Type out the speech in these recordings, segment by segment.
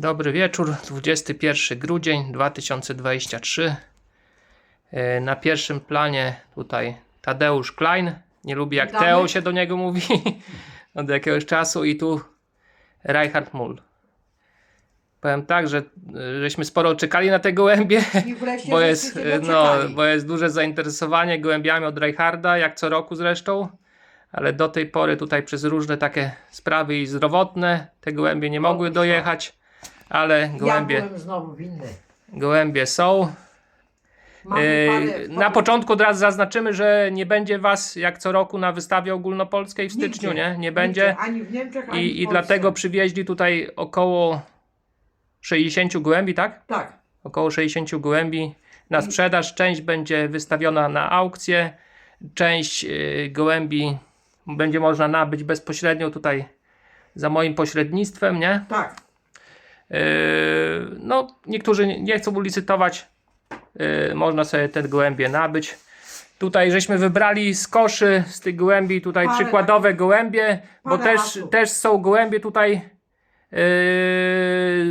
Dobry wieczór, 21 grudzień 2023. E, Na pierwszym planie tutaj Tadeusz Klein. Nie lubi jak Witamy. Teo się do niego mówi od jakiegoś czasu i tu Reinhard Mull. Powiem tak, że e, żeśmy sporo czekali na te gołębie, bo jest, e, no, bo jest duże zainteresowanie gołębiami od Reicharda, jak co roku zresztą. Ale do tej pory tutaj przez różne takie sprawy i zdrowotne te gołębie nie mogły dojechać, ale gołębie, Ja byłem znowu winny. gołębie są. Yy, Na początku od razu zaznaczymy, że nie będzie was jak co roku na wystawie ogólnopolskiej w Nigdzie, styczniu, nie? Nie będzie. Ani w Niemczech, ani w I, I Polsce. dlatego przywieźli tutaj około 60 gołębi, tak? Tak. Około 60 gołębi na sprzedaż. Część będzie wystawiona na aukcję, część yy, gołębi będzie można nabyć bezpośrednio tutaj za moim pośrednictwem, nie? Tak. Yy, no, niektórzy nie- chcą licytować. Yy, można sobie te gołębie nabyć. Tutaj żeśmy wybrali z koszy z tych gołębi tutaj Parę przykładowe gołębie, bo parę też, też są gołębie tutaj yy,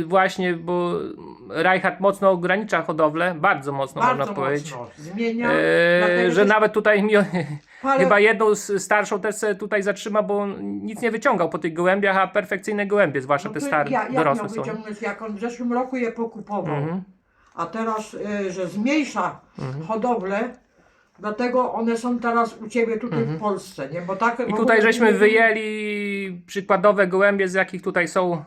właśnie, bo Reichardt mocno ogranicza hodowlę, bardzo mocno Bardzo można powiedzieć. mocno. Zmienia. Yy, dlatego że też nawet tutaj mi, parę- chyba jedną z- starszą też tutaj zatrzyma, bo nic nie wyciągał po tych gołębiach, a perfekcyjne gołębie, zwłaszcza no te stare, ja, jak dorosłe są. wyciągnąć, jak on w zeszłym roku je pokupował. Mhm. A teraz, y, że zmniejsza hodowlę, dlatego one są teraz u Ciebie tutaj w Polsce, nie? Bo tak Mhm. I tutaj żeśmy nie- wyjęli przykładowe gołębie, z jakich tutaj są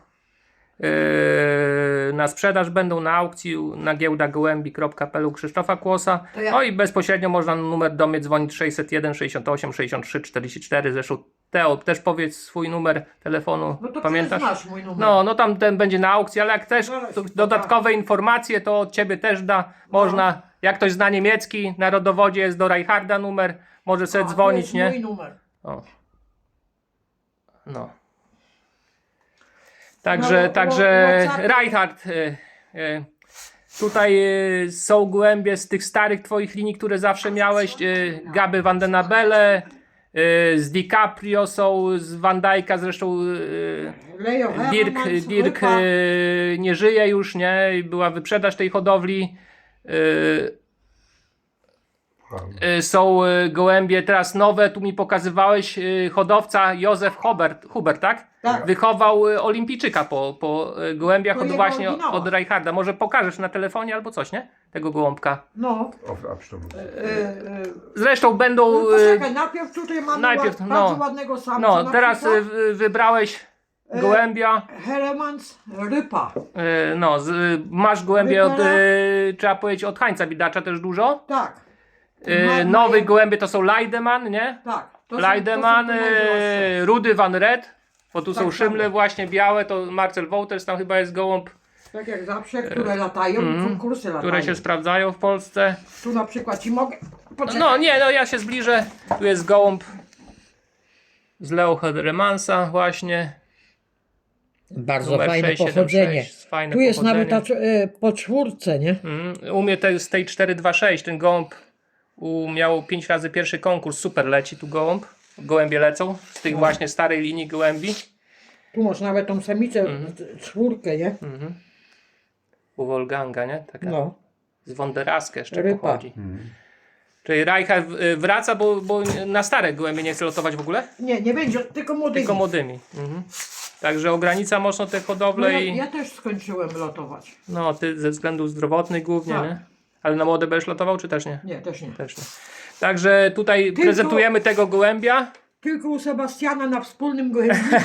na sprzedaż, będą na aukcji na giełdagołębi.pl Krzysztofa Kłosa. To ja- No i bezpośrednio można na numer do mnie dzwonić 601 68 63 44. Zresztą Teo, też powiedz swój numer telefonu. No to Pamiętasz? Masz mój numer. No, no tam ten będzie na aukcji, ale jak też Zaraz, tu tak. dodatkowe informacje, to od ciebie też da. Można, jak ktoś zna niemiecki, na rodowodzie jest do Reicharda numer, może sobie A, to dzwonić, jest nie? mój numer. O. No. Także, No, także WhatsAppie- Reinhard, y, y, tutaj y, są gołębie z tych starych twoich linii, które zawsze miałeś, Gaby Van den Abele, z DiCaprio są, z Van Dijk'a zresztą Dirk, Dirk nie żyje już, nie? Była wyprzedaż tej hodowli. Y, są y, gołębie teraz nowe, tu mi pokazywałeś y, hodowca Józef Hubert, Hubert tak? Tak. Wychował olimpijczyka po, po gołębiach Po od właśnie oryginałach. od Reicharda. Może pokażesz na telefonie albo coś, nie? Tego gołąbka. No. Y, y, Zresztą będą... no poczekaj, najpierw tutaj mamy najpierw, ład, no. bardzo ładnego samca. No, teraz przykład. wybrałeś gołębia. Heremans Rypa. No, z, masz gołębie od, Wypala. y, trzeba powiedzieć, od Hańca Bidacza też dużo. Tak. Y, Ma- Nowy mają- gołębie to są Leideman, nie? Tak. To są- Leideman, to są te najdroższe. y, Rudy Van Red, bo tu Tak są szymle samo. właśnie białe, to Marcel Wouters tam chyba jest gołąb, Tak jak zawsze, które latają, konkursy latają. mhm. które się sprawdzają w Polsce. Tu na przykład ci mogę... Poczekaj. No nie, no ja się zbliżę. Tu jest gołąb z Leo Hedremansa właśnie. Bardzo Numer fajne 676, pochodzenie. fajne Tu jest pochodzenie. nawet ta, e, po czwórce, nie? Mhm. U mnie te, z tej 426 ten gołąb u, miał 5 razy pierwszy konkurs, super leci tu gołąb. Gołębie lecą z No. tych właśnie starej linii gołębi. Tu masz nawet tą samicę, Mhm. czwórkę, nie? U Wolganga, nie? Taka No. z Wonderaska jeszcze Rypa. pochodzi. Czyli Reichardt y, wraca, bo, bo na stare gołębie nie chce lotować w ogóle? Nie, nie będzie, tylko młody. Tylko młodymi. Mhm. Także ogranicza mocno te No hodowle ja, i ja też skończyłem lotować. no ty ze względów zdrowotnych głównie, Tak. nie? Ale na młode będziesz lotował, czy też nie? Nie, też nie. Też nie. Także tutaj Tylko- prezentujemy tego gołębia. Tylko u Sebastiana na wspólnym gołębniku.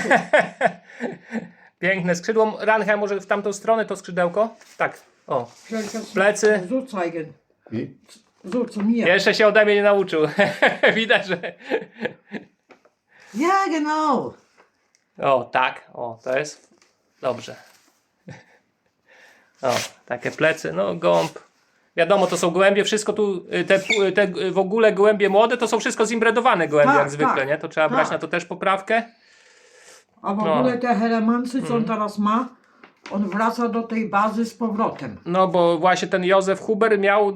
Piękne skrzydło. Ranhe może w tamtą stronę to skrzydełko? Tak. O. Plecy. So zeigen. Wie? So zu mir. Jeszcze się ode mnie nie nauczył. Widać, że... Ja, genau. O, tak. O, to jest... Dobrze. O, takie plecy. No, gołąb. Wiadomo, to są gołębie, wszystko tu, y, te, pu- te y, w ogóle gołębie młode, to są wszystko zimbredowane gołębie, Tak, jak zwykle, tak. nie? To trzeba brać Tak. na to też poprawkę. A w No. ogóle te Heremansy, co on Mhm. teraz ma, on wraca do tej bazy z powrotem. No, bo właśnie ten Józef Huber miał... Y,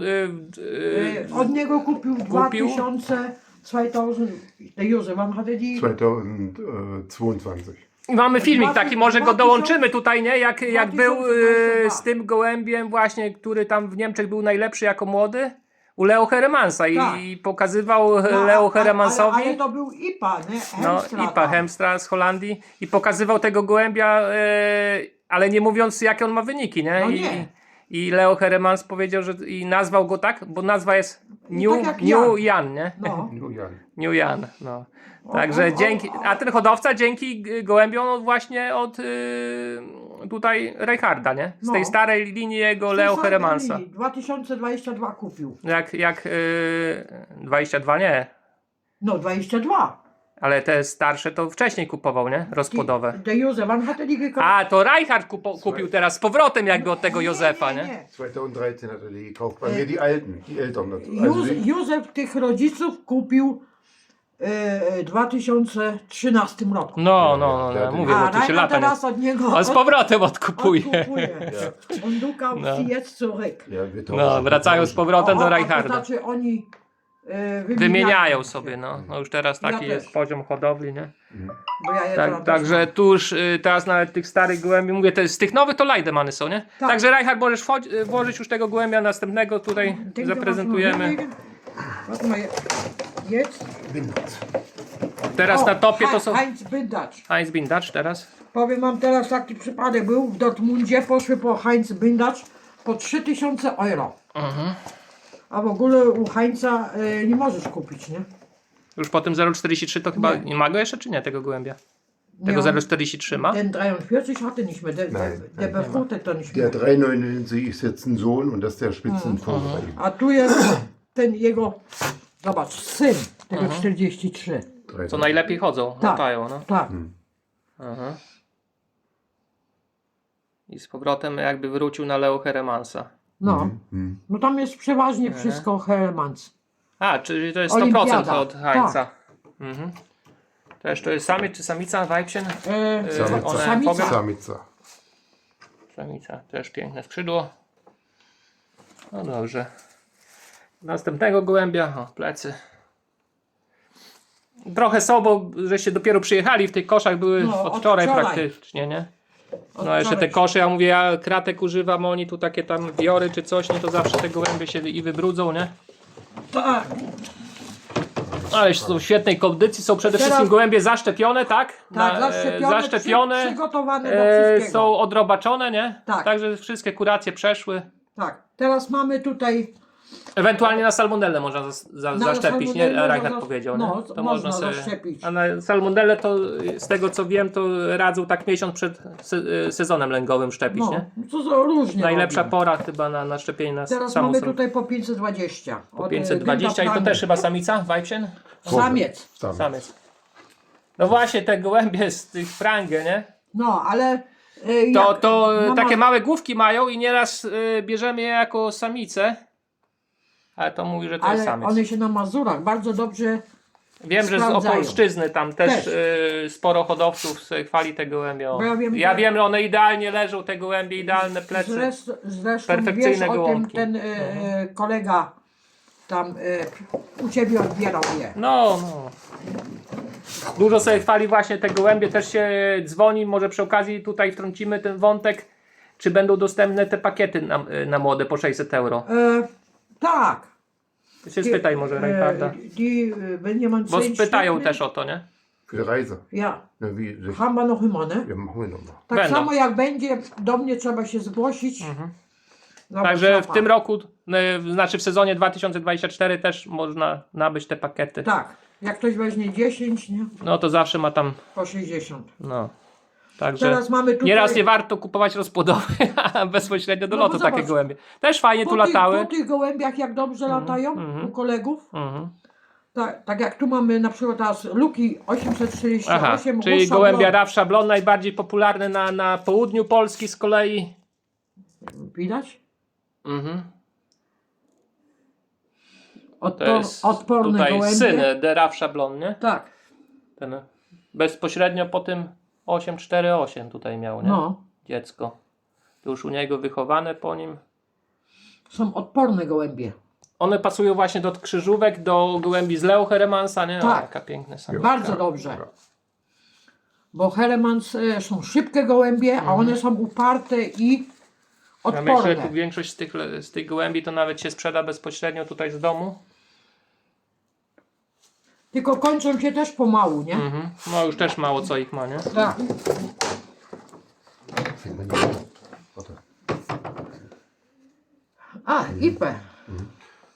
y, Y, Od niego kupił w kupił? 2000, 2000, der Józef, wann hatte die? 2022. Mamy filmik taki, może go 2000 dołączymy tutaj, nie? Jak, jak był 2022. z tym gołębiem właśnie, który tam w Niemczech był najlepszy jako młody. U Leo Heremansa i, Tak. i pokazywał No, Leo a- Heremansowi. Ale, ale to był IPA, nie? No, Hemstra Ipa tam. Hemstra z Holandii i pokazywał tego gołębia, e, ale nie mówiąc jakie on ma wyniki, nie? No I, nie. I Leo Heremans powiedział, że i nazwał go tak, bo nazwa jest New, tak jak New Jan. Jan, nie? No. No ja. New Jan, no. Także o, o, dzięki, a ten hodowca dzięki gołębiom właśnie od y, tutaj Reicharda, nie? Z No. tej starej linii jego Leo Heremansa. Belli 2022 kupił. Jak, jak y, 22 nie, No, 22. ale te starsze to wcześniej kupował, nie? Rozpłodowe. Der Josef, wann hat er die gekauft? A, to Reichardt kupo, kupił teraz z powrotem jakby od tego Józefa, nie? 2013 hat er die gekauft. Bei mir die alten, die Eltern. Also Józef, die, Józef tych rodziców kupił e, w 2013 roku. No, no, no, no mówię, A bo tu się lata nie... teraz od niego On z powrotem odkupuje. odkupuje. ja, Und du kaufst No. jetzt zurück. ja, wir tauschen. No, wracają z powrotem do o, a to Reicharda. znaczy oni e, Wymieniają sobie, no. no. Już teraz Ja taki też. jest poziom hodowli, nie? Bo ja je Tak, także tu już y, teraz nawet tych starych gołębi, mówię, te, z tych nowych to Leidemany są, nie? Tak. Także Reichardt możesz wchodzi- y, włożyć już tego gołębia następnego tutaj Denke, zaprezentujemy. Bindet. Teraz na topie to są Heinz Bindacz. Heinz Bindacz teraz. Powiem wam teraz taki przypadek był. W Dortmundzie poszły po Heinz Bindacz po 3000 euro. Mhm. A w ogóle u Heinza e, nie możesz kupić, nie? Już po tym 0,43 to chyba Nie. nie ma go jeszcze, czy nie, tego gołębia? Tego Ja. 0,43 ma? Den 43 hatte nicht mehr. Der, Nein, der befruchtet er nicht Der mehr. 399 ist jetzt ein Sohn und das ist der Spitzenvogel ihm. A tu jest ten jego, zobacz, syn tego 43. Co najlepiej chodzą, Tak. latają, no. Tak. Aha. I z powrotem jakby wrócił na Leo Heremansa. No. Hm. No tam jest przeważnie wszystko Hermans. A, czyli to jest 100% Olimpiada. od Heinza. Mhm. Też to jest samiec czy samica Weibchen? E, Y, Samica. one Samica. powiem- Samica. Samica, też piękne skrzydło. No dobrze. Następnego gołębia, o, plecy. Trochę są, bo żeście dopiero przyjechali, w tych koszach były No, od od wczoraj wczoraj. praktycznie, nie? No jeszcze te kosze, ja mówię, ja kratek używam, oni tu takie tam wiory czy coś, nie, to zawsze te gołębie się i wybrudzą, nie? Tak. Ale są w świetnej kondycji, są przede Teraz- wszystkim gołębie zaszczepione, tak? Tak, zaszczepione, zaszczepione przy, przygotowane do e, wszystkiego. są odrobaczone, nie? Tak. Także wszystkie kuracje przeszły. Tak. Teraz mamy tutaj Ewentualnie na salmonellę można za, za, Na zaszczepić, nie? Reinhardt za- powiedział, no, nie? to można zaszczepić. A na salmonellę to z tego co wiem, to radzą tak miesiąc przed se, e, sezonem lęgowym szczepić, no, nie? to są różnie. Najlepsza robią. pora chyba na, na szczepienie na Teraz mamy tutaj po 520. po od, e, 520 i to też chyba samica, Weibchen? Samiec. Samiec. Samiec. No właśnie, te gołębie z tych prangę, nie? No, ale. e, To, to mama- takie małe główki mają i nieraz e, bierzemy je jako samice. Ale to mówi, że to jest Ale samiec. one się na Mazurach bardzo dobrze. Wiem, że z sprawdzają. Opolszczyzny tam też, y, sporo hodowców chwali te gołębie. o. Bo ja wiem, ja że- wiem, że one idealnie leżą, te gołębie, idealne plecy. Zresztą, zresztą Perfekcyjne wiesz o tym, gołąbki. ten e, e, kolega tam e, u ciebie odbierał je. No, no. Dużo sobie chwali właśnie te gołębie, też się dzwoni, może przy okazji tutaj wtrącimy ten wątek, czy będą dostępne te pakiety na, na młode po 600 euro. E, tak. Się spytaj może Reinharda. E, die, e, wenn jemand Bo zehn spytają Stück też o to, nie? Für die Reise. Ja, Ja, wie, haben wir noch immer, ne? ja, machen wir nochmal. Tak Będą. samo jak będzie, do mnie trzeba się zgłosić. Na Także w tym roku, y, znaczy w sezonie 2024 też można nabyć te pakiety. Tak, jak ktoś weźmie 10, nie? No to zawsze ma tam, Po 60. no. Także Teraz mamy tutaj... nieraz nie warto kupować rozpłodowy, bezpośrednio do No lotu takie gołębie. Też fajnie tu tych, latały. po tych gołębiach jak dobrze latają mhm. u kolegów. Mhm. Tak, tak jak tu mamy na przykład teraz Luki 848. Aha, czyli gołębia Szablon. Szablon, najbardziej popularny na, na południu Polski z kolei. Widać? Mhm. Odpor, To jest odporne tutaj gołębie. syn de Szablon, nie? Tak, Ten bezpośrednio po tym 848 tutaj miał, nie? no. Dziecko. To już u niego wychowane po nim. Są odporne gołębie. One pasują właśnie do krzyżówek, do gołębi z Leo Heremansa, nie? O, Tak. jaka piękna samica. Bardzo dobrze. Bo Helemans e, są szybkie gołębie, a one są uparte i Ja myślę, że tu większość z tych, z tych gołębi to nawet się sprzeda bezpośrednio tutaj z domu. Tylko kończą się też pomału, nie? Mhm. No już też mało co ich ma, nie? Tak. A, Ipe.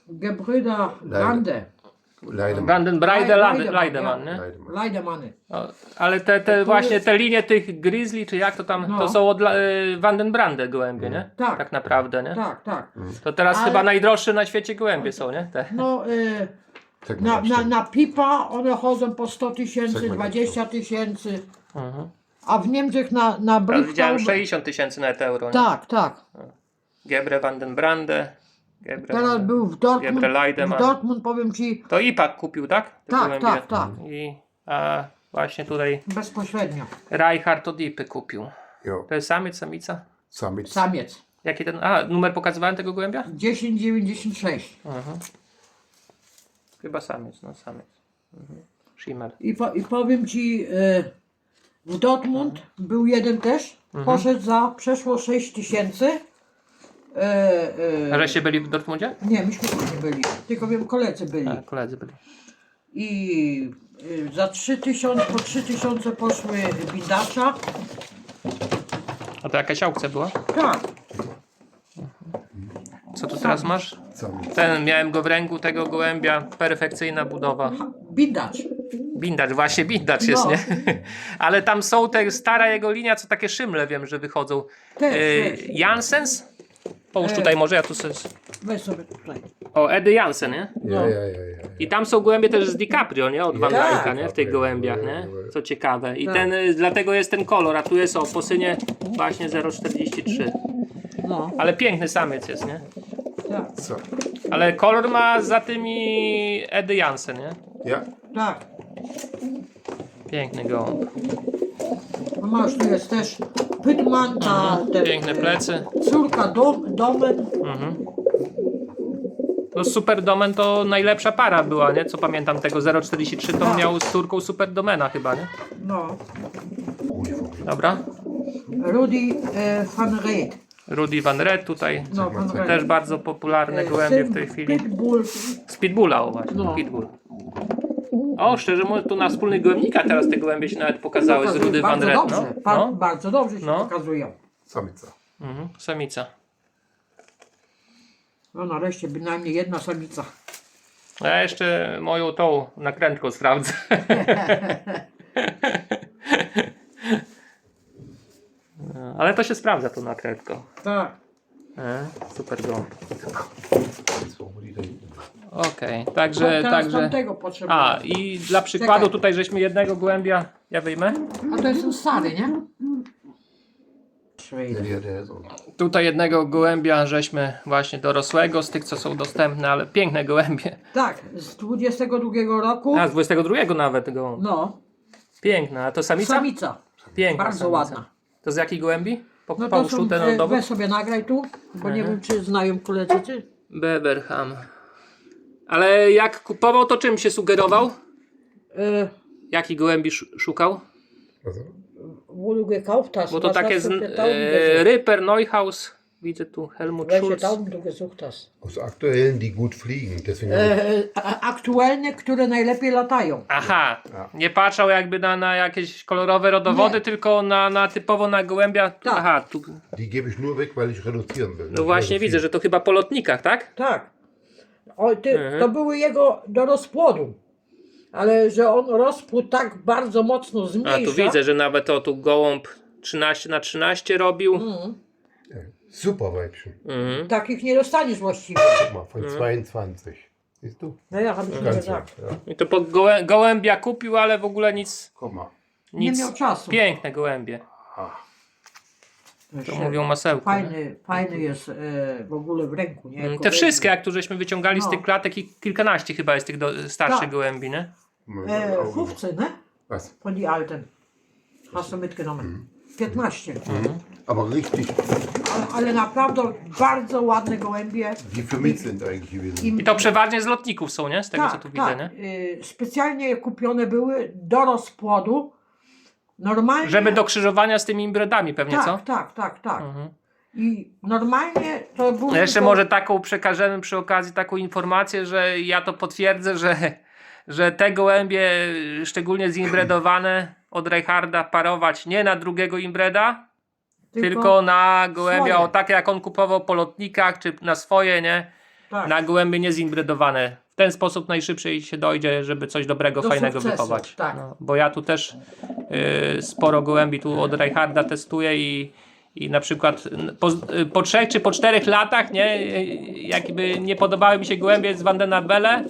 Gebrüder Lande. Leidemann. Vandenbreide Leidemann, Leidemann, nie? Leidemann. Leidemany. O, Ale te, te właśnie te linie tych grizzly, czy jak to tam, No. to są od La- y, Vandenbrande gołębie, nie? Tak. Tak naprawdę, nie? Tak, tak. To teraz Ale- chyba najdroższe na świecie gołębie są, nie? Te. No, e, Zeig na, na, Abstand. na pipa one chodzą po 100 tysięcy, Segment 20 tysięcy, Mhm. a w Niemczech na, na Brichtown... widziałem 60 tysięcy net euro, nie? Tak, tak. Gebre Vandenbrande. Gebre Teraz był w Dortmund, w Dortmund powiem Ci To IPAK kupił, tak? Te Tak, gołębie. tak, tak. I a właśnie tutaj bezpośrednio. Reichardt od IPy kupił. Jo, To jest samiec, samica? Samic. Samiec. Jaki ten. A, numer pokazywałem tego gołębia? 1096. Mhm. Chyba samiec, no samiec. Mhm. Shimmer. I, po, I powiem Ci, e, w Dortmund był jeden też, Mhm. poszedł za przeszło 6 tysięcy. E, A e, żeście byli w Dortmundzie? nie, myśmy tu nie byli, tylko wiem, koledzy byli. A, koledzy byli. I y, za 3000, po 3000 poszły bindacza. A to jakaś aukcja była? Tak, Co tu teraz masz? Samic. Ten, miałem go w ręku, tego gołębia. Perfekcyjna budowa. bindacz. Bindacz, właśnie bindacz jest, No. nie? Ale tam są te stara jego linia, co takie szymle wiem, że wychodzą. Też, E, też. Jansens? Połóż E. tutaj może, ja tu sobie... Weź sobie tutaj. O, Edy Jansen, nie? Ja, ja, ja, ja. I tam są gołębie też z DiCaprio, nie? Od Van Tak. Dijk'a, nie? W tych gołębiach, nie? Co ciekawe. I Tak. ten, y, dlatego jest ten kolor, a tu jest o posynie właśnie 0,43. No, Ale piękny samiec jest, nie? Tak, So. Ale kolor ma za tymi Edy Jansen, nie? Ja, tak. Piękny gołąb. No masz, tu jest też Pytman, ta ten, Piękne plecy. córka dom, Domen. Mhm. No Super Domen to najlepsza para była, nie? Co pamiętam tego 0,43 to Tak. miał z córką Super Domena chyba, nie? No. Dobra. Rudy e, van Reet. Rudy Van Red tutaj. No. Też bardzo popularne E, gołębie w tej chwili. Pitbull. Z Pitbulla, o właśnie, No. Pitbull. O, szczerze mówiąc, tu na wspólnych gołębnikach teraz te gołębie się nawet pokazały z Rudy Van bardzo Red, dobrze, no. pa- no. Bardzo dobrze się No. pokazują. Samica. Mhm. Samica. No nareszcie bynajmniej jedna samica. A ja jeszcze moją tą nakrętką sprawdzę. No, Ale to się sprawdza tą nakrętką. Tak. E, super hinten. Okej, także, Teraz także... tamtego potrzebuję. A, i dla przykładu Czekaj. tutaj żeśmy jednego gołębia, ja wyjmę. A to jest stary, nie? Auch. Tutaj jednego gołębia żeśmy właśnie dorosłego, z tych co są dostępne, ale piękne gołębie. Tak, z 22 roku. A, z 22 nawet gołąb. No, Piękna, a to samica? samica. Piękna Bardzo samica. ładna. To z jakiej gołębi? Po, No to są, ten e, weź sobie nagraj tu, bo nie wiem czy znają koledzy czy. Beberham. Ale jak kupował, to czym się sugerował? E, Jaki gołębi sz- szukał? Also, wo du gekauft hast. Bo to takie z, e? Ryper Neuhaus. Widzę tu Helmut Welche Schulz. Tauben du gesucht hast? aus aktuellen, die gut fliegen. Deswegen E, a- aktualne, które najlepiej latają. Aha, nie patrzał jakby na, na jakieś kolorowe rodowody, Nie. tylko na, na typowo na gołębia. Tak. Aha, tu, die gebe ich nur weg, weil ich reduzieren will. no właśnie widzę, że to chyba po lotnikach, tak? Tak. O, ty, Mhm. To były jego do rozpłodu. Ale że on rozpłód tak bardzo mocno A zmniejsza. tu widzę, że nawet o tu gołąb 13 na 13 robił. Mhm. Super Weibchen. Mhm. Takich nie dostaniesz właściwie. Guck mal, von 22. Siehst du? No ja habe ich nie Ganz gesagt. ja. I to po gołę, gołębia kupił, ale w ogóle nic, Guck mal. Nie nic. miał czasu. Piękne gołębie. To mówią masełko. nie? Fajny, fajny jest e, w ogóle w ręku. Nie? Mm, Te wszystkie, jak tu żeśmy wyciągali z No. tych klatek i kilkanaście chyba jest tych do, starszych Tak. gołębi, nie? E, 15, ne? Was? Von die alten. Hast du mitgenommen. 15. Aber richtig, Ale, ale naprawdę bardzo ładne gołębie. die für mich sind eigentlich gewesen. I to przeważnie z lotników są, nie? Z tego co tu widzę, tak. nie? Y, specjalnie kupione były do rozpłodu. Normalnie. Żeby do krzyżowania z tymi imbredami pewnie, tak, co? tak, tak, tak. Mhm. I normalnie to był. No Jeszcze tylko- może taką przekażemy przy okazji taką informację, że ja to potwierdzę, że, że te gołębie, szczególnie zimbredowane od Reicharda, parować nie na drugiego imbreda, tylko, na gołębia, swoje. o takie jak on kupował po lotnikach, czy na swoje, nie? tak. Na gołębie niezimbredowane. W ten sposób najszybciej się dojdzie, żeby coś dobrego, Do fajnego sukcesu, wychować. tak. No, bo ja tu też y, sporo gołębi tu od Reicharda testuję i, i na przykład po, y, po trzech czy po czterech latach, nie, y, jakby nie podobały mi się gołębie z Vandenabelle,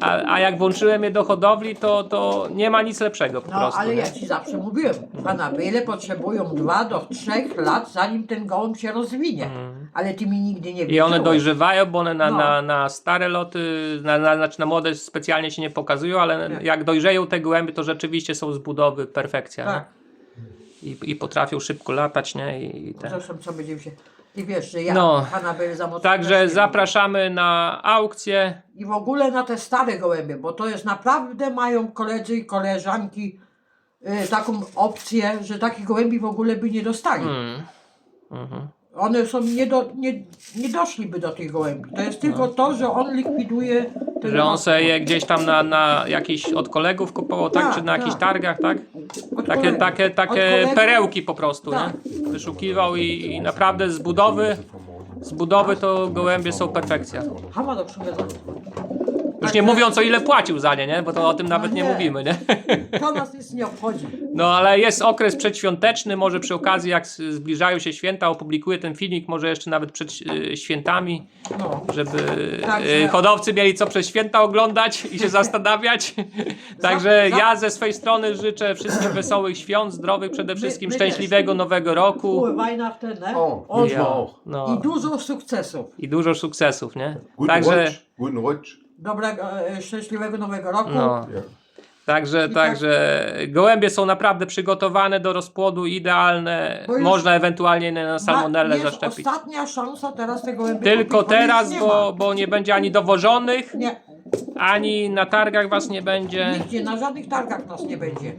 a, a jak włączyłem je do hodowli, to, to nie ma nic lepszego po No, prostu. ale nie? ja ci zawsze mówiłem, Hanabyle potrzebują dwa do trzech lat, zanim ten gołąb się rozwinie. Ale ty mi nigdy nie Mhm. I one dojrzewają, bo one na, No. na, na stare loty, na, na, znaczy na młode specjalnie się nie pokazują, ale jak dojrzeją te gołębie, to rzeczywiście są z budowy perfekcja. Tak. Nie? I, I potrafią szybko latać, nie? I, i ten. Zresztą co będziemy się... Ty wiesz, że ja No. Hanabyle za mocno Także też nie zapraszamy na aukcję. I w ogóle na te stare gołębie, bo to jest naprawdę mają koledzy i koleżanki y, taką opcję, że takich gołębi w ogóle by nie dostali. Mm. Mhm. One są nie, do, nie, nie doszliby do tych gołębi. To jest tylko to, że on likwiduje ten No. Że on sobie je gdzieś tam na, na jakiś od kolegów kupował, tak? Tak, Czy na jakichś tak. targach, tak? Od Takie, kolegów. takie, Od takie kolegów. perełki po prostu, Tak. nie? Wyszukiwał i, i naprawdę z budowy, z budowy to gołębie są perfekcja. Hama do przymierza. Już nie mówiąc o ile płacił za nie, nie? Bo to o tym nawet nie nie. mówimy, nie? To nas nic nie obchodzi. No ale jest okres przedświąteczny, może przy okazji jak zbliżają się święta, opublikuję ten filmik, może jeszcze nawet przed y, świętami, No. żeby Także- y, hodowcy mieli co przez święta oglądać i się zastanawiać. Także ja ze swojej strony życzę wszystkim wesołych świąt, zdrowych przede wszystkim, szczęśliwego nowego roku Pływaj na? O, no, I dużo sukcesów. i dużo sukcesów, nie? Guten Także. Guten Rutsch. Dobrego, e, szczęśliwego nowego roku. no. Także, I także gołębie są naprawdę przygotowane do rozpłodu, idealne. Bo już- Można ewentualnie na salmonellę jest zaszczepić. ostatnia szansa teraz tego gołębia Tylko kupić, bo już teraz, nie bo, ma. bo nie będzie ani dowożonych, Nie, ani na targach was nie będzie. nigdzie, na żadnych targach nas nie będzie.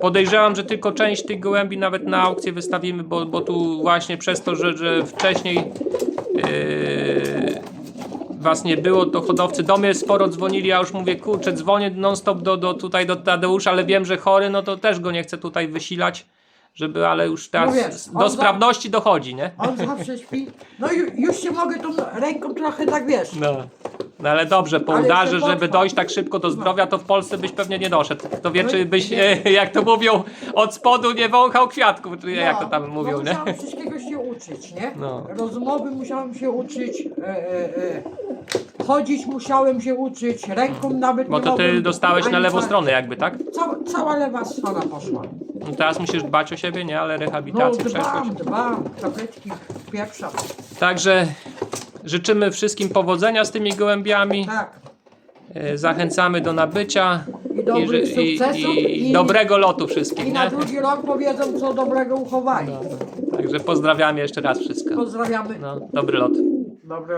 Podejrzewam, że tylko część tych gołębi nawet na aukcję wystawimy, bo, bo tu właśnie przez to, że, że wcześniej yy, was nie było, to hodowcy do mnie sporo dzwonili, ja już mówię, kurczę, dzwonię non stop do, do, tutaj do Tadeusza, ale wiem, że chory, no to też go nie chcę tutaj wysilać, żeby, ale już teraz No wiesz, do on za- sprawności dochodzi, nie? On zawsze śpi. No i już się mogę tą ręką trochę tak wiesz. No. No ale dobrze, po Ale udarze, żeby dojść tak szybko do zdrowia, to w Polsce byś pewnie nie doszedł. Kto wie, No czy i- byś, e, jak to mówią, od spodu nie wąchał kwiatków, czy jak to tam no, mówią, no nie? musiałem wszystkiego się uczyć, nie? No. Rozmowy musiałem się uczyć, e, e, e. chodzić musiałem się uczyć, ręką nawet Bo nie to ty mogłem dostałeś na ani lewą stronę jakby, tak? Cała, cała lewa strona poszła. No teraz musisz dbać o siebie, nie? Ale No rehabilitację przeszłeś. dbam, dbam, tabletki pieprza. Także życzymy wszystkim powodzenia z tymi gołębiami. Tak. E, Zachęcamy do nabycia I dobrych ży- sukcesów i, i i- dobrego lotu wszystkim, I na nie? drugi rok powiedzą, co dobrego uchowali. Także pozdrawiamy jeszcze raz wszystko. Pozdrawiamy. No, dobry lot. Dobry